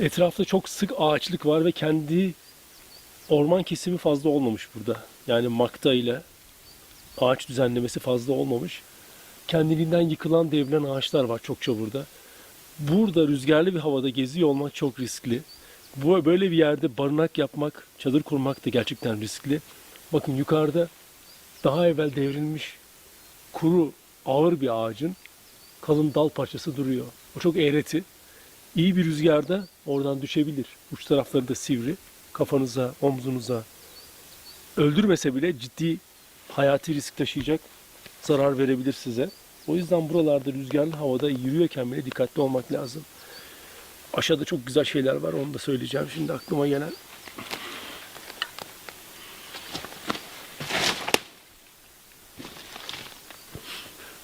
Etrafta çok sık ağaçlık var ve kendi orman kesimi fazla olmamış burada. Yani makta ile ağaç düzenlemesi fazla olmamış. Kendiliğinden yıkılan, devrilen ağaçlar var çokça burada. Burada rüzgarlı bir havada geziyor olmak çok riskli. Bu böyle bir yerde barınak yapmak, çadır kurmak da gerçekten riskli. Bakın yukarıda daha evvel devrilmiş kuru ağır bir ağacın kalın dal parçası duruyor. O çok eğreti. İyi bir rüzgarda oradan düşebilir. Uç tarafları da sivri. Kafanıza, omzunuza öldürmese bile ciddi hayati risk taşıyacak zarar verebilir size. O yüzden buralarda rüzgarlı havada yürüyorken bile dikkatli olmak lazım. Aşağıda çok güzel şeyler var onu da söyleyeceğim şimdi aklıma gelen.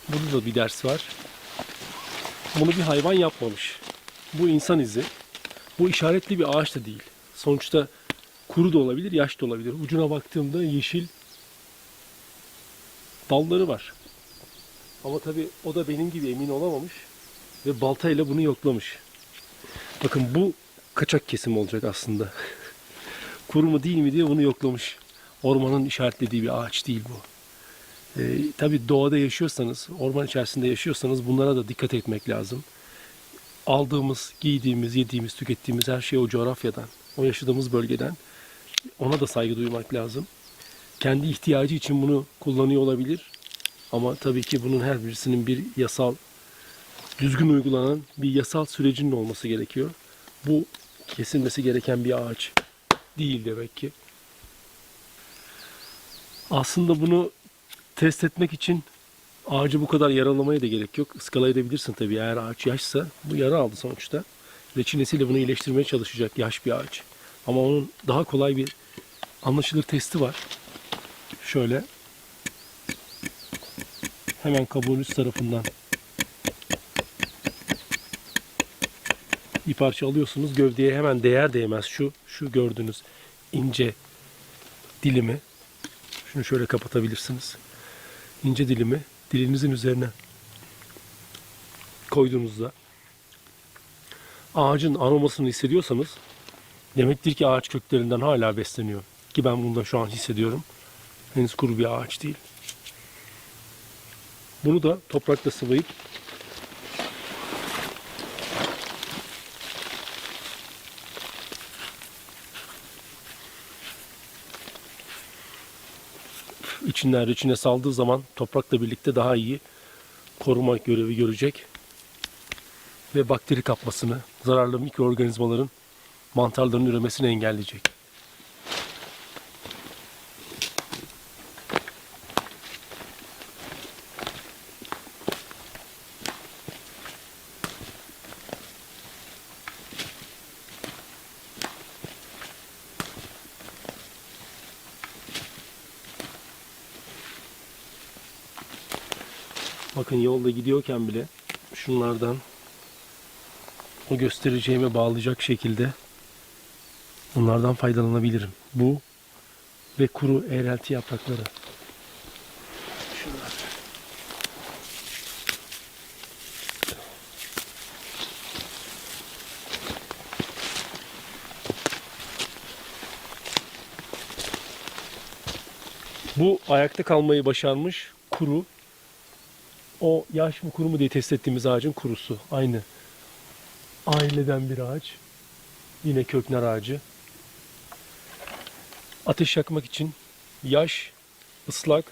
Burada da bir ders var. Bunu bir hayvan yapmamış. Bu insan izi. Bu işaretli bir ağaç da değil. Sonuçta kuru da olabilir, yaş da olabilir. Ucuna baktığımda yeşil dalları var. Ama tabii o da benim gibi emin olamamış ve baltayla bunu yoklamış. Bakın bu kaçak kesim olacak aslında. Kuru mu değil mi diye bunu yoklamış. Ormanın işaretlediği bir ağaç değil bu. Ee, tabii doğada yaşıyorsanız, orman içerisinde yaşıyorsanız bunlara da dikkat etmek lazım. Aldığımız, giydiğimiz, yediğimiz, tükettiğimiz her şey o coğrafyadan, o yaşadığımız bölgeden. Ona da saygı duymak lazım. Kendi ihtiyacı için bunu kullanıyor olabilir. Ama tabii ki bunun her birisinin bir yasal, düzgün uygulanan bir yasal sürecinin olması gerekiyor. Bu kesilmesi gereken bir ağaç değil demek ki. Aslında bunu test etmek için ağacı bu kadar yaralamaya da gerek yok. Iskala edebilirsin tabii eğer ağaç yaşsa. Bu yara aldı sonuçta. Reçinesiyle bunu iyileştirmeye çalışacak yaş bir ağaç. Ama onun daha kolay bir anlaşılır testi var. Şöyle hemen kabuğun üst tarafından bir parça alıyorsunuz. Gövdeye hemen değer değmez şu şu gördüğünüz ince dilimi şunu şöyle kapatabilirsiniz. İnce dilimi dilinizin üzerine koyduğunuzda ağacın aromasını hissediyorsanız demektir ki ağaç köklerinden hala besleniyor. Ki ben bunu da şu an hissediyorum. Henüz kuru bir ağaç değil. Bunu da toprakla sıvayıp içinden içine saldığı zaman toprakla birlikte daha iyi koruma görevi görecek ve bakteri kapmasını, zararlı mikroorganizmaların mantarların üremesini engelleyecek. Bakın yolda gidiyorken bile şunlardan o göstereceğime bağlayacak şekilde bunlardan faydalanabilirim. Bu ve kuru eğrelti yaprakları. Şunlar. Bu ayakta kalmayı başarmış kuru o yaş mı kuru mu diye test ettiğimiz ağacın kurusu. Aynı aileden bir ağaç. Yine köknar ağacı. Ateş yakmak için yaş, ıslak,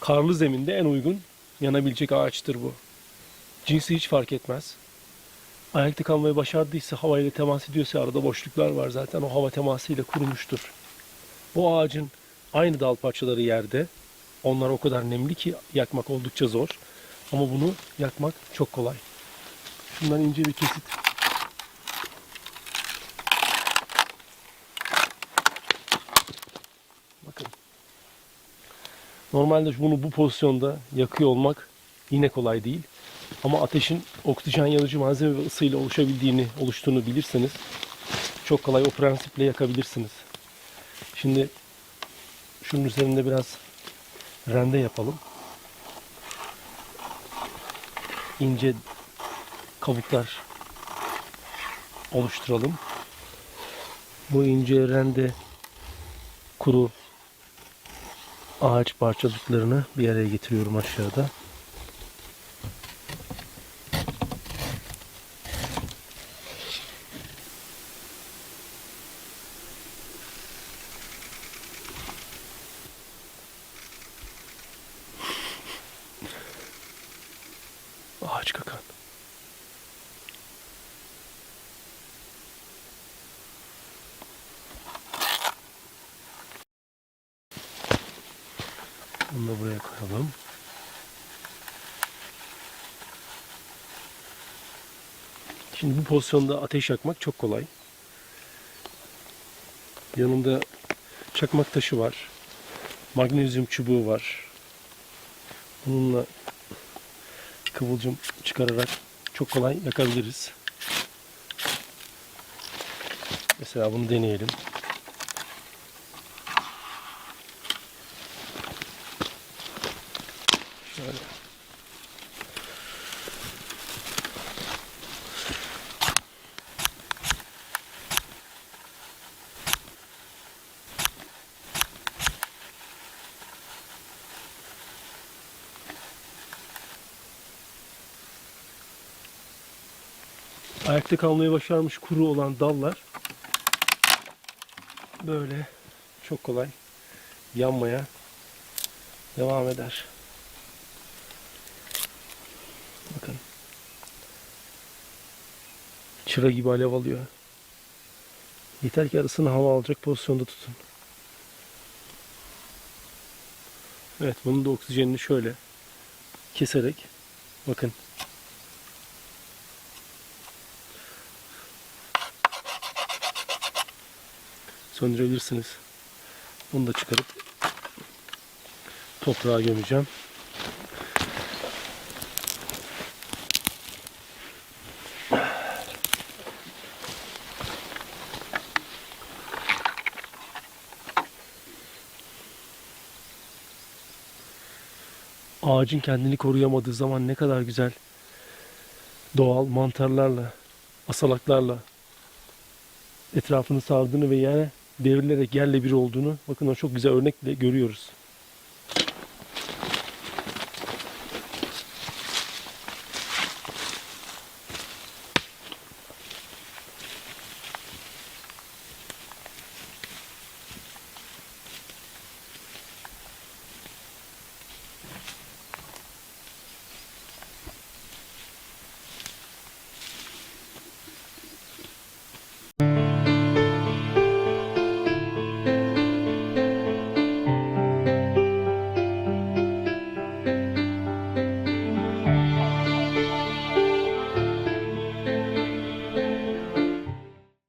karlı zeminde en uygun yanabilecek ağaçtır bu. Cinsi hiç fark etmez. Ayakta kalmayı başardıysa, havayla temas ediyorsa arada boşluklar var zaten o hava temasıyla kurumuştur. Bu ağacın aynı dal parçaları yerde. Onlar o kadar nemli ki yakmak oldukça zor. Ama bunu yakmak çok kolay. Şundan ince bir kesit. Bakın. Normalde bunu bu pozisyonda yakıyor olmak yine kolay değil. Ama ateşin oksijen yanıcı malzeme ve ısıyla oluşabildiğini, oluştuğunu bilirseniz çok kolay o prensiple yakabilirsiniz. Şimdi şunun üzerinde biraz rende yapalım. İnce kabuklar oluşturalım. Bu ince evrende kuru ağaç parçacıklarını bir araya getiriyorum aşağıda. Ağaç kakan. Bunu da buraya koyalım. Şimdi bu pozisyonda ateş yakmak çok kolay. Yanımda çakmak taşı var. Magnezyum çubuğu var. Bununla kıvılcım çıkararak çok kolay yakabiliriz. Mesela bunu deneyelim. Şöyle. Ayakta kalmayı başarmış kuru olan dallar böyle çok kolay yanmaya devam eder. Bakın. Çıra gibi alev alıyor. Yeter ki arasını hava alacak pozisyonda tutun. Evet bunun da oksijenini şöyle keserek bakın söndürebilirsiniz. Bunu da çıkarıp toprağa gömeceğim. Ağacın kendini koruyamadığı zaman ne kadar güzel doğal mantarlarla, asalaklarla etrafını sardığını ve yani devrilerek yerle bir olduğunu bakın çok güzel örnekle görüyoruz.